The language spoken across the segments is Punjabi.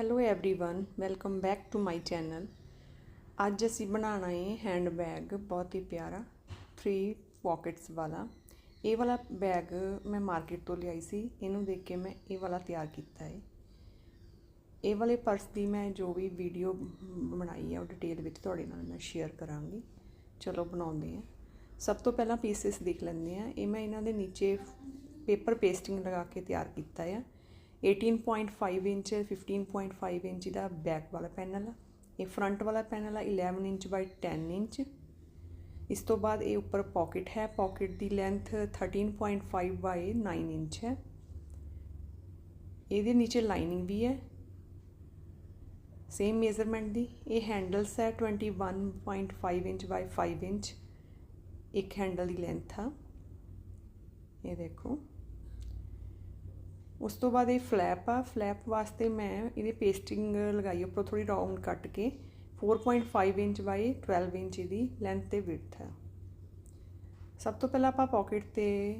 hello everyone welcome back to my channel ਅੱਜ ਅਸੀਂ ਬਣਾਉਣਾ ਹੈ ਹੈਂਡ ਬੈਗ ਬਹੁਤ ਹੀ ਪਿਆਰਾ 3 ਪਾਕਟਸ ਵਾਲਾ ਇਹ ਵਾਲਾ ਬੈਗ ਮੈਂ ਮਾਰਕੀਟ ਤੋਂ ਲਿਆਈ ਸੀ ਇਹਨੂੰ ਦੇਖ ਕੇ ਮੈਂ ਇਹ ਵਾਲਾ ਤਿਆਰ ਕੀਤਾ ਹੈ ਇਹ ਵਾਲੇ ਪਰਸ ਦੀ ਮੈਂ ਜੋ ਵੀ ਵੀਡੀਓ ਬਣਾਈ ਹੈ ਉਹ ਡਿਟੇਲ ਵਿੱਚ ਤੁਹਾਡੇ ਨਾਲ ਮੈਂ ਸ਼ੇਅਰ ਕਰਾਂਗੀ ਚਲੋ ਬਣਾਉਂਦੇ ਹਾਂ ਸਭ ਤੋਂ ਪਹਿਲਾਂ ਪੀਸਸ ਦੇਖ ਲੈਂਦੇ ਆ ਇਹ ਮੈਂ ਇਹਨਾਂ ਦੇ ਨੀਚੇ ਪੇਪਰ ਪੇਸਟਿੰਗ ਲਗਾ ਕੇ ਤਿਆਰ ਕੀਤਾ ਹੈ 18.5 ਇੰਚ 15.5 ਇੰਚ ਦਾ ਬੈਕ ਵਾਲਾ ਪੈਨਲ ਆ। ਇਹ ਫਰੰਟ ਵਾਲਾ ਪੈਨਲ ਆ 11 ਇੰਚ ਬਾਈ 10 ਇੰਚ ਇਸ ਤੋਂ ਬਾਅਦ ਇਹ ਉੱਪਰ ਪਾਕਟ ਹੈ। ਪਾਕਟ ਦੀ ਲੈਂਥ 13.5 ਬਾਈ 9 ਇੰਚ ਹੈ। ਇਹਦੇ ਨੀਚੇ ਲਾਈਨਿੰਗ ਵੀ ਹੈ। ਸੇਮ ਮੇਜ਼ਰਮੈਂਟ ਦੀ। ਇਹ ਹੈਂਡਲਸ ਹੈ 21.5 ਇੰਚ ਬਾਈ 5 ਇੰਚ ਇੱਕ ਹੈਂਡਲ ਦੀ ਲੈਂਥ ਆ। ਇਹ ਦੇਖੋ। ਉਸ ਤੋਂ ਬਾਅਦ ਇਹ ਫਲੈਪ ਆ। ਫਲੈਪ ਵਾਸਤੇ ਮੈਂ ਇਹਦੇ ਪੇਸਟਿੰਗ ਲਗਾਈ, ਉੱਪਰੋਂ ਥੋੜੀ ਰਾਉਂਡ ਕੱਟ ਕੇ। 4.5 ਇੰਚ ਬਾਈ 12 ਇੰਚ ਦੀ ਲੈਂਥ ਤੇ ਵਿਡਥ ਹੈ ਸਭ ਤੋਂ ਪਹਿਲਾਂ ਆਪਾਂ ਪਾਕਟ ਤੇ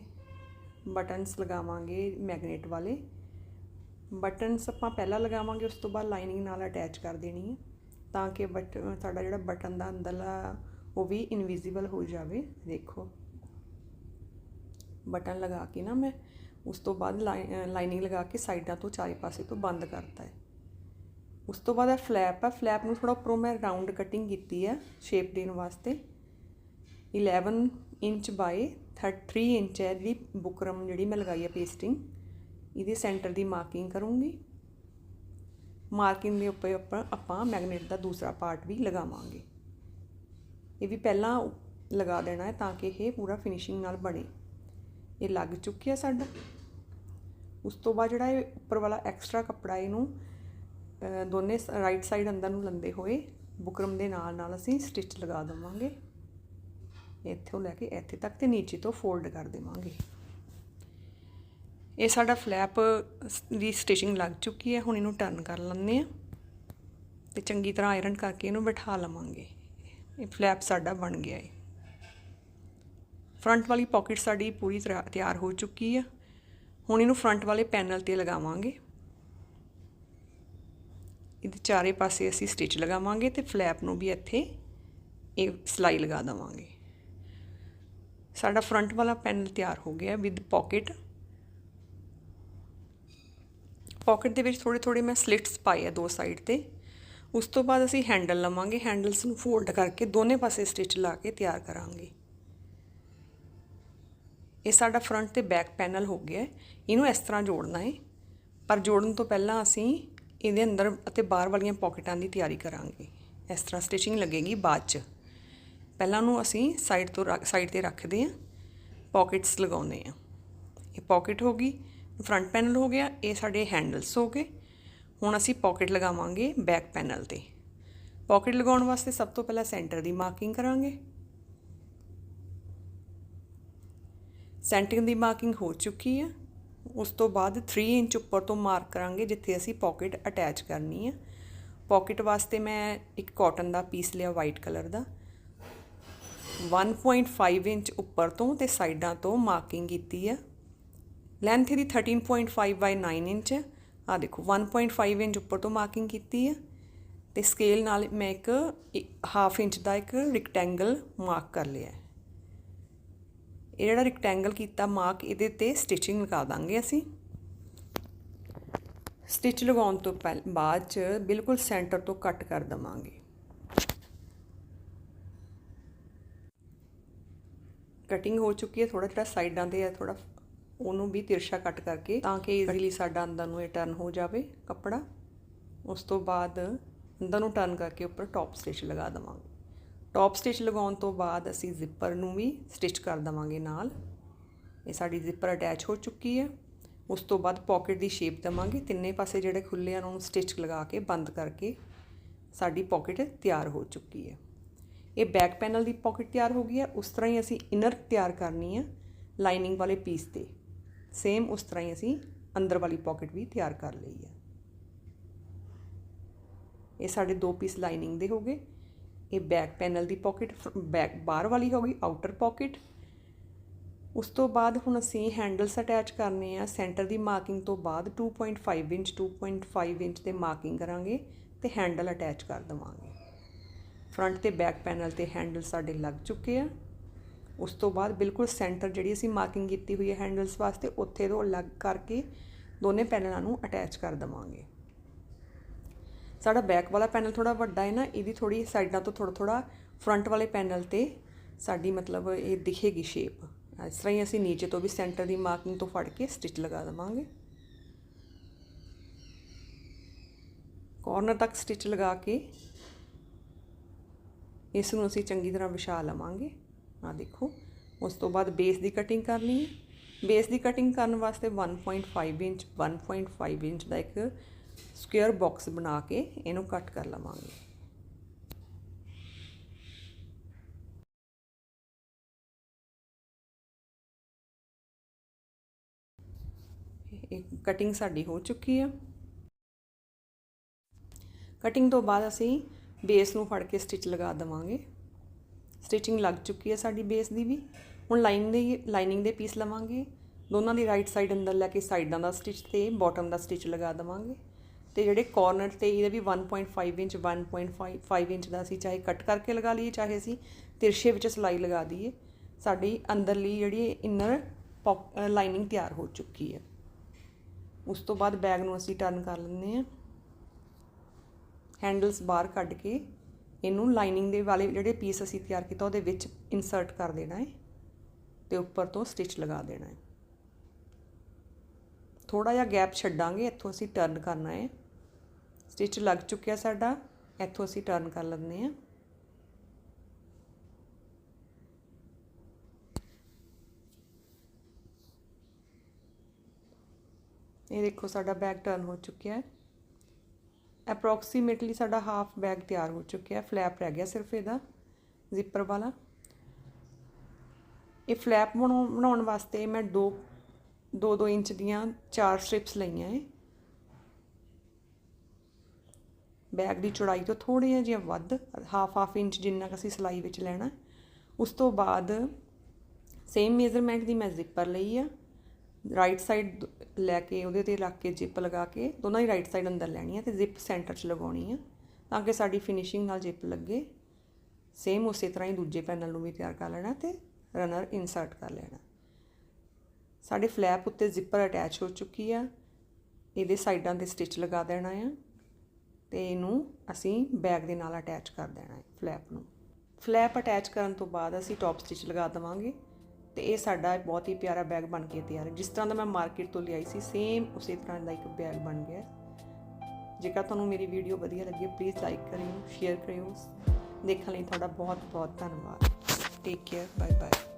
ਬਟਨਸ ਲਗਾਵਾਂਗੇ ਮੈਗਨੇਟ ਵਾਲੇ। ਬਟਨਸ ਆਪਾਂ ਪਹਿਲਾਂ ਲਗਾਵਾਂਗੇ, ਉਸ ਤੋਂ ਬਾਅਦ ਲਾਈਨਿੰਗ ਨਾਲ ਅਟੈਚ ਕਰ ਦੇਣੀ ਹੈ ਤਾਂ ਕਿ ਬਟ ਸਾਡਾ ਜਿਹੜਾ ਬਟਨ ਦਾ ਅੰਦਰਲਾ ਉਹ ਵੀ ਇਨਵਿਜ਼ੀਬਲ ਹੋ ਜਾਵੇ। ਦੇਖੋ। ਬਟਨ ਲਗਾ ਕੇ ਨਾ ਮੈਂ ਉਸ ਤੋਂ ਬਾਅਦ ਲਾਈਨਿੰਗ ਲਗਾ ਕੇ ਸਾਈਡਾਂ ਤੋਂ ਚਾਰੇ ਪਾਸੇ ਤੋਂ ਬੰਦ ਕਰਤਾ ਹੈ। ਉਸ ਤੋਂ ਬਾਅਦ ਇਹ ਫਲੈਪ ਹੈ। ਫਲੈਪ ਨੂੰ ਥੋੜਾ ਉੱਪਰੋਂ ਮੈਂ ਰਾਉਂਡ ਕਟਿੰਗ ਕੀਤੀ ਹੈ ਸ਼ੇਪ ਦੇਣ ਵਾਸਤੇ। 11 ਇੰਚ ਬਾਈ 3 ਇੰਚ ਹੈ ਜਿਹੜੀ ਬੁਕਰਮ ਜਿਹੜੀ ਮੈਂ ਲਗਾਈ ਹੈ ਪੇਸਟਿੰਗ ਇਹਦੇ ਸੈਂਟਰ ਦੀ ਮਾਰਕਿੰਗ ਕਰੂੰਗੀ। ਮਾਰਕਿੰਗ ਦੇ ਉੱਪਰ ਉੱਪਰ ਆਪਾਂ ਮੈਗਨੇਟ ਦਾ ਦੂਸਰਾ ਪਾਰਟ ਵੀ ਲਗਾਵਾਂਗੇ। ਇਹ ਵੀ ਪਹਿਲਾਂ ਲਗਾ ਦੇਣਾ ਹੈ ਤਾਂ ਕਿ ਇਹ ਪੂਰਾ ਫਿਨਿਸ਼ਿੰਗ ਨਾਲ ਬਣੇ। ਇਹ ਲੱਗ ਚੁੱਕਿਆ ਸਾਡਾ। ਉਸ ਤੋਂ ਬਾਅਦ ਜਿਹੜਾ ਇਹ ਉੱਪਰ ਵਾਲਾ ਐਕਸਟਰਾ ਕੱਪੜਾ ਇਹਨੂੰ ਦੋਨੇ ਰਾਈਟ ਸਾਈਡ ਅੰਦਰ ਨੂੰ ਲੰਦੇ ਹੋਏ ਬੁਕਰਮ ਦੇ ਨਾਲ ਨਾਲ ਅਸੀਂ ਸਟਿਚ ਲਗਾ ਦਵਾਂਗੇ। ਇੱਥੋਂ ਲੈ ਕੇ ਇੱਥੇ ਤੱਕ ਤੇ ਨੀਚੇ ਤੋਂ ਫੋਲਡ ਕਰ ਦੇਵਾਂਗੇ। ਇਹ ਸਾਡਾ ਫਲੈਪ ਦੀ ਸਟਿਚਿੰਗ ਲੱਗ ਚੁੱਕੀ ਹੈ ਹੁਣ ਇਹਨੂੰ ਟਰਨ ਕਰ ਲੈਂਦੇ ਆ ਤੇ ਚੰਗੀ ਤਰ੍ਹਾਂ ਆਇਰਨ ਕਰਕੇ ਇਹਨੂੰ ਬਿਠਾ ਲਵਾਂਗੇ। ਇਹ ਫਲੈਪ ਸਾਡਾ ਬਣ ਗਿਆ ਹੈ ਫਰੰਟ ਵਾਲੀ ਪਾਕਟ ਸਾਡੀ ਪੂਰੀ ਤਰ੍ਹਾਂ ਤਿਆਰ ਹੋ ਚੁੱਕੀ ਆ। ਹੁਣ ਇਹਨੂੰ ਫਰੰਟ ਵਾਲੇ ਪੈਨਲ ਤੇ ਲਗਾਵਾਂਗੇ। ਇਹਦੇ ਚਾਰੇ ਪਾਸੇ ਅਸੀਂ ਸਟਿਚ ਲਗਾਵਾਂਗੇ ਤੇ ਫਲੈਪ ਨੂੰ ਵੀ ਇੱਥੇ ਇਹ ਸਲਾਈ ਲਗਾ ਦਵਾਂਗੇ। ਸਾਡਾ ਫਰੰਟ ਵਾਲਾ ਪੈਨਲ ਤਿਆਰ ਹੋ ਗਿਆ ਵਿਦ ਪਾਕਟ ਪਾਕਟ ਦੇ ਵਿੱਚ ਥੋੜੇ ਥੋੜੇ ਮੈਂ ਸਲਿਟਸ ਪਾਏ ਆ ਦੋ ਸਾਈਡ ਤੇ। ਉਸ ਤੋਂ ਬਾਅਦ ਅਸੀਂ ਹੈਂਡਲ ਲਵਾਂਗੇ। ਹੈਂਡਲਸ ਨੂੰ ਫੋਲਡ ਕਰਕੇ ਦੋਨੇ ਪਾਸੇ ਸਟਿਚ ਲਾ ਕੇ ਤਿਆਰ ਕਰਾਂਗੇ। ਇਹ ਸਾਡਾ ਫਰੰਟ ਤੇ ਬੈਕ ਪੈਨਲ ਹੋ ਗਿਆ ਇਹਨੂੰ ਇਸ ਤਰ੍ਹਾਂ ਜੋੜਨਾ ਹੈ। ਪਰ ਜੋੜਨ ਤੋਂ ਪਹਿਲਾਂ ਅਸੀਂ ਇਹਦੇ ਅੰਦਰ ਅਤੇ ਬਾਹਰ ਵਾਲੀਆਂ ਪਾਕਟਾਂ ਦੀ ਤਿਆਰੀ ਕਰਾਂਗੇ। ਇਸ ਤਰ੍ਹਾਂ ਸਟਿਚਿੰਗ ਲੱਗੇਗੀ ਬਾਅਦ ਚ। ਪਹਿਲਾਂ ਨੂੰ ਅਸੀਂ ਸਾਈਡ ਤੋਂ ਸਾਈਡ ਤੇ ਰੱਖਦੇ ਹਾਂ। ਪਾਕਟਸ ਲਗਾਉਂਦੇ ਹਾਂ। ਇਹ ਪਾਕਟ ਹੋ ਗਈ ਫਰੰਟ ਪੈਨਲ ਹੋ ਗਿਆ, ਇਹ ਸਾਡੇ ਹੈਂਡਲਸ ਹੋ ਗਏ। ਹੁਣ ਅਸੀਂ ਪਾਕਟ ਲਗਾਵਾਂਗੇ ਬੈਕ ਪੈਨਲ ਤੇ। ਪਾਕਟ ਲਗਾਉਣ ਵਾਸਤੇ ਸਭ ਤੋਂ ਪਹਿਲਾਂ ਸੈਂਟਰ ਦੀ ਮਾਰਕਿੰਗ ਕਰਾਂਗੇ। ਸੈਂਟਰਿੰਗ ਦੀ ਮਾਰਕਿੰਗ ਹੋ ਚੁੱਕੀ ਹੈ। ਉਸ ਤੋਂ ਬਾਅਦ 3 ਇੰਚ ਉੱਪਰ ਤੋਂ ਮਾਰਕ ਕਰਾਂਗੇ, ਜਿੱਥੇ ਅਸੀਂ ਪਾਕਟ ਅਟੈਚ ਕਰਨੀ ਹੈ। ਪਾਕਟ ਵਾਸਤੇ ਮੈਂ ਇੱਕ ਕਾਟਨ ਦਾ ਪੀਸ ਲਿਆ ਵਾਈਟ ਕਲਰ ਦਾ। 1.5 ਇੰਚ ਉੱਪਰ ਤੋਂ ਤੇ ਸਾਈਡਾਂ ਤੋਂ ਮਾਰਕਿੰਗ ਕੀਤੀ ਹੈ। ਲੈਂਥ ਇਹਦੀ 13.5 ਬਾਈ 9 ਇੰਚ ਹੈ। ਆ ਦੇਖੋ 1.5 ਇੰਚ ਉੱਪਰ ਤੋਂ ਮਾਰਕਿੰਗ ਕੀਤੀ ਹੈ। ਤੇ ਸਕੇਲ ਨਾਲ ਮੈਂ ਇੱਕ ਹਾਫ ਇੰਚ ਦਾ ਇੱਕ ਰੈਕਟੈਂਗਲ ਮਾਰਕ ਕਰ ਲਿਆ ਇਹ ਜਿਹੜਾ ਰੈਕਟੈਂਗਲ ਕੀਤਾ ਮਾਰਕ ਇਹਦੇ ਤੇ ਸਟਿਚਿੰਗ ਲਗਾ ਦਾਂਗੇ ਅਸੀਂ। ਸਟਿਚ ਲਗਾਉਣ ਤੋਂ ਬਾਅਦ ਚ ਬਿਲਕੁਲ ਸੈਂਟਰ ਤੋਂ ਕੱਟ ਕਰ ਦਵਾਂਗੇ। ਕਟਿੰਗ ਹੋ ਚੁੱਕੀ ਹੈ ਥੋੜਾ ਜਿਹੜਾ ਸਾਈਡਾਂ ਤੇ ਹੈ ਥੋੜਾ ਉਹਨੂੰ ਵੀ ਤਿਰਛਾ ਕੱਟ ਕਰਕੇ ਤਾਂ ਕਿ ਈਜ਼ੀਲੀ ਸਾਡਾ ਅੰਦਰ ਨੂੰ ਇਹ ਟਰਨ ਹੋ ਜਾਵੇ ਕੱਪੜਾ। ਉਸ ਤੋਂ ਬਾਅਦ ਅੰਦਰ ਨੂੰ ਟਰਨ ਕਰਕੇ ਉੱਪਰ ਟੌਪ ਸਟਿਚ ਲਗਾ ਦਵਾਂਗੇ। ਟੌਪ ਸਟਿਚ ਲਗਾਉਣ ਤੋਂ ਬਾਅਦ ਅਸੀਂ ਜ਼ਿੱਪਰ ਨੂੰ ਵੀ ਸਟਿਚ ਕਰ ਦਵਾਂਗੇ ਨਾਲ। ਇਹ ਸਾਡੀ ਜ਼ਿੱਪਰ ਅਟੈਚ ਹੋ ਚੁੱਕੀ ਹੈ। ਉਸ ਤੋਂ ਬਾਅਦ ਪਾਕਟ ਦੀ ਸ਼ੇਪ ਦਵਾਂਗੇ। ਤਿੰਨੇ ਪਾਸੇ ਜਿਹੜੇ ਖੁੱਲੇ ਆ ਉਹਨੂੰ ਸਟਿਚ ਲਗਾ ਕੇ ਬੰਦ ਕਰਕੇ ਸਾਡੀ ਪਾਕਟ ਤਿਆਰ ਹੋ ਚੁੱਕੀ ਹੈ। ਇਹ ਬੈਕ ਪੈਨਲ ਦੀ ਪਾਕਟ ਤਿਆਰ ਹੋ ਗਈ ਹੈ। ਉਸ ਤਰ੍ਹਾਂ ਹੀ ਅਸੀਂ ਇਨਰ ਤਿਆਰ ਕਰਨੀ ਹੈ ਲਾਈਨਿੰਗ ਵਾਲੇ ਪੀਸ ਤੇ। ਸੇਮ ਉਸ ਤਰ੍ਹਾਂ ਹੀ ਅਸੀਂ ਅੰਦਰ ਵਾਲੀ ਪਾਕਟ ਵੀ ਤਿਆਰ ਕਰ ਲਈ ਹੈ। ਇਹ ਸਾਡੇ ਦੋ ਪੀਸ ਲਾਈਨਿੰਗ ਦੇ ਹੋ ਗਏ। ਇਹ ਬੈਕ ਪੈਨਲ ਦੀ ਪਾਕਟ ਬੈਕ ਬਾਹਰ ਵਾਲੀ ਹੋ ਗਈ ਆਊਟਰ ਪਾਕਟ ਉਸ ਤੋਂ ਬਾਅਦ ਹੁਣ ਅਸੀਂ ਹੈਂਡਲਸ ਅਟੈਚ ਕਰਨੇ ਆ। ਸੈਂਟਰ ਦੀ ਮਾਰਕਿੰਗ ਤੋਂ ਬਾਅਦ 2.5 ਇੰਚ 2.5 ਇੰਚ ਤੇ ਮਾਰਕਿੰਗ ਕਰਾਂਗੇ ਤੇ ਹੈਂਡਲ ਅਟੈਚ ਕਰ ਦਵਾਂਗੇ। ਫਰੰਟ ਤੇ ਬੈਕ ਪੈਨਲ ਤੇ ਹੈਂਡਲ ਸਾਡੇ ਲੱਗ ਚੁੱਕੇ ਆ। ਉਸ ਤੋਂ ਬਾਅਦ ਬਿਲਕੁਲ ਸੈਂਟਰ ਜਿਹੜੀ ਅਸੀਂ ਮਾਰਕਿੰਗ ਕੀਤੀ ਹੋਈ ਹੈ ਹੈਂਡਲਸ ਵਾਸਤੇ, ਉੱਥੇ ਤੋਂ ਅਲੱਗ ਕਰਕੇ ਦੋਨੇ ਪੈਨਲਾਂ ਨੂੰ ਅਟੈਚ ਕਰ ਦਵਾਂਗੇ। ਸਾਡਾ ਬੈਕ ਵਾਲਾ ਪੈਨਲ ਥੋੜਾ ਵੱਡਾ ਹੈ ਨਾ, ਇਹਦੀ ਥੋੜੀ ਸਾਈਡਾਂ ਤੋਂ ਥੋੜਾ ਥੋੜਾ ਫਰੰਟ ਵਾਲੇ ਪੈਨਲ ਤੇ ਸਾਡੀ ਮਤਲਬ ਇਹ ਦਿਖੇਗੀ ਸ਼ੇਪ ਇਸ ਤਰ੍ਹਾਂ ਹੀ ਅਸੀਂ ਨੀਚੇ ਤੋਂ ਵੀ ਸੈਂਟਰ ਦੀ ਮਾਰਕਿੰਗ ਤੋਂ ਫੜ ਕੇ ਸਟਿਚ ਲਗਾ ਦਵਾਂਗੇ। ਕਾਰਨਰ ਤੱਕ ਸਟਿਚ ਲਗਾ ਕੇ ਇਸ ਨੂੰ ਅਸੀਂ ਚੰਗੀ ਤਰ੍ਹਾਂ ਵਿਛਾ ਲਵਾਂਗੇ। ਆ ਦੇਖੋ, ਉਸ ਤੋਂ ਬਾਅਦ ਬੇਸ ਦੀ ਕਟਿੰਗ ਕਰਨੀ ਹੈ। ਬੇਸ ਦੀ ਕਟਿੰਗ ਕਰਨ ਵਾਸਤੇ 1.5 ਇੰਚ 1.5 ਇੰਚ ਦਾ ਇੱਕ ਸਕੁਅਰ ਬਾਕਸ ਬਣਾ ਕੇ ਇਹਨੂੰ ਕੱਟ ਕਰ ਲਵਾਂਗੇ। ਇਹ ਕਟਿੰਗ ਸਾਡੀ ਹੋ ਚੁੱਕੀ ਆ। ਕਟਿੰਗ ਤੋਂ ਬਾਅਦ ਅਸੀਂ ਬੇਸ ਨੂੰ ਫੜ ਕੇ ਸਟਿਚ ਲਗਾ ਦਵਾਂਗੇ। ਸਟਿਚਿੰਗ ਲੱਗ ਚੁੱਕੀ ਹੈ ਸਾਡੀ ਬੇਸ ਦੀ ਵੀ। ਹੁਣ ਲਾਈਨ ਦੀ ਲਾਈਨਿੰਗ ਦੇ ਪੀਸ ਲਵਾਂਗੇ। ਦੋਨਾਂ ਦੀ ਰਾਈਟ ਸਾਈਡ ਅੰਦਰ ਲੈ ਕੇ ਸਾਈਡਾਂ ਦਾ ਸਟਿਚ ਤੇ ਬਾਟਮ ਦਾ ਸਟਿਚ ਲਗਾ ਦਵਾਂਗੇ। ਤੇ ਜਿਹੜੇ ਕਾਰਨਰ ਤੇ ਇਹਦੇ ਵੀ 1.5 ਇੰਚ 1.5 ਇੰਚ ਦਾ ਅਸੀਂ ਚਾਹੇ ਕੱਟ ਕਰਕੇ ਲਗਾ ਲਈਏ, ਚਾਹੇ ਅਸੀਂ ਤਿਰਸ਼ੇ ਵਿੱਚ ਸਲਾਈ ਲਗਾ ਦਈਏ, ਸਾਡੀ ਅੰਦਰਲੀ ਜਿਹੜੀ ਇਨਰ ਲਾਈਨਿੰਗ ਤਿਆਰ ਹੋ ਚੁੱਕੀ ਹੈ। ਉਸ ਤੋਂ ਬਾਅਦ ਬੈਗ ਨੂੰ ਅਸੀਂ ਟਰਨ ਕਰ ਲੈਂਦੇ ਹਾਂ। ਹੈਂਡਲਸ ਬਾਹਰ ਕੱਢ ਕੇ ਇਹਨੂੰ ਲਾਈਨਿੰਗ ਦੇ ਵਾਲੇ ਜਿਹੜੇ ਪੀਸ ਅਸੀਂ ਤਿਆਰ ਕੀਤਾ, ਉਹਦੇ ਵਿੱਚ ਇਨਸਰਟ ਕਰ ਦੇਣਾ ਹੈ ਤੇ ਉੱਪਰ ਤੋਂ ਸਟਿਚ ਲਗਾ ਦੇਣਾ ਹੈ। ਥੋੜਾ ਜਿਹਾ ਗੈਪ ਛੱਡਾਂਗੇ, ਇੱਥੋਂ ਅਸੀਂ ਟਰਨ ਕਰਨਾ ਹੈ। ਸਟਿਚ ਲੱਗ ਚੁੱਕਿਆ ਸਾਡਾ, ਇੱਥੋਂ ਅਸੀਂ ਟਰਨ ਕਰ ਲੈਂਦੇ ਹਾਂ। ਇਹ ਦੇਖੋ ਸਾਡਾ ਬੈਗ ਟਰਨ ਹੋ ਚੁੱਕਿਆ ਹੈ। ਅਪਰੋਕਸੀਮੇਟਲੀ ਸਾਡਾ ਹਾਫ ਬੈਗ ਤਿਆਰ ਹੋ ਚੁੱਕਿਆ ਹੈ। ਫਲੈਪ ਰਹਿ ਗਿਆ ਸਿਰਫ ਇਹਦਾ ਜ਼ਿਪਰ ਵਾਲਾ। ਇਹ ਫਲੈਪ ਬਣਾਉਣ ਵਾਸਤੇ ਮੈਂ ਦੋ 2-2 ਇੰਚ ਦੀਆਂ ਚਾਰ ਸਟ੍ਰਿਪਸ ਲਈਆਂ ਏ। ਬੈਗ ਦੀ ਚੌੜਾਈ ਤੋਂ ਥੋੜ੍ਹੀਆਂ ਜਿਹਾ ਵੱਧ ਹਾਫ ਹਾਫ ਇੰਚ ਜਿੰਨਾ ਕਿ ਅਸੀਂ ਸਿਲਾਈ ਵਿੱਚ ਲੈਣਾ। ਉਸ ਤੋਂ ਬਾਅਦ ਸੇਮ ਮੇਜ਼ਰਮੈਂਟ ਦੀ ਮੈਂ ਜ਼ਿੱਪਰ ਲਈ ਆ। ਰਾਈਟ ਸਾਈਡ ਲੈ ਕੇ ਉਹਦੇ ਤੇ ਰੱਖ ਕੇ ਜਿਪ ਲਗਾ ਕੇ ਦੋਨਾਂ ਹੀ ਰਾਈਟ ਸਾਈਡ ਅੰਦਰ ਲੈਣੀ ਹੈ ਤੇ ਜ਼ਿਪ ਸੈਂਟਰ 'ਚ ਲਗਾਉਣੀ ਆ ਤਾਂ ਕਿ ਸਾਡੀ ਫਿਨਿਸ਼ਿੰਗ ਨਾਲ ਜਿਪ ਲੱਗੇ। ਸੇਮ ਉਸੇ ਤਰ੍ਹਾਂ ਹੀ ਦੂਜੇ ਪੈਨਲ ਨੂੰ ਵੀ ਤਿਆਰ ਕਰ ਲੈਣਾ ਤੇ ਰਨਰ ਇਨਸਰਟ ਕਰ ਲੈਣਾ। ਸਾਡੇ ਫਲੈਪ ਉੱਤੇ ਜ਼ਿਪਰ ਅਟੈਚ ਹੋ ਚੁੱਕੀ ਆ। ਇਹਦੇ ਸਾਈਡਾਂ ਤੇ ਸਟਿਚ ਲਗਾ ਦੇਣਾ ਆ ਤੇ ਇਹਨੂੰ ਅਸੀਂ ਬੈਗ ਦੇ ਨਾਲ ਅਟੈਚ ਕਰ ਦੇਣਾ ਹੈ ਫਲੈਪ ਨੂੰ। ਫਲੈਪ ਅਟੈਚ ਕਰਨ ਤੋਂ ਬਾਅਦ ਅਸੀਂ ਟੌਪ ਸਟਿਚ ਲਗਾ ਦਵਾਂਗੇ ਤੇ ਇਹ ਸਾਡਾ ਬਹੁਤ ਹੀ ਪਿਆਰਾ ਬੈਗ ਬਣ ਕੇ ਤਿਆਰ ਹੈ। ਜਿਸ ਤਰ੍ਹਾਂ ਦਾ ਮੈਂ ਮਾਰਕੀਟ ਤੋਂ ਲਿਆਈ ਸੀ ਸੇਮ ਉਸੇ ਤਰ੍ਹਾਂ ਦਾ ਇੱਕ ਬੈਗ ਬਣ ਗਿਆ ਜੇਕਰ ਤੁਹਾਨੂੰ ਮੇਰੀ ਵੀਡੀਓ ਵਧੀਆ ਲੱਗੀ ਪਲੀਜ਼ ਲਾਈਕ ਕਰਿਓ ਸ਼ੇਅਰ ਕਰਿਓ। ਦੇਖਣ ਲਈ ਤੁਹਾਡਾ ਬਹੁਤ ਬਹੁਤ ਧੰਨਵਾਦ। Take care bye bye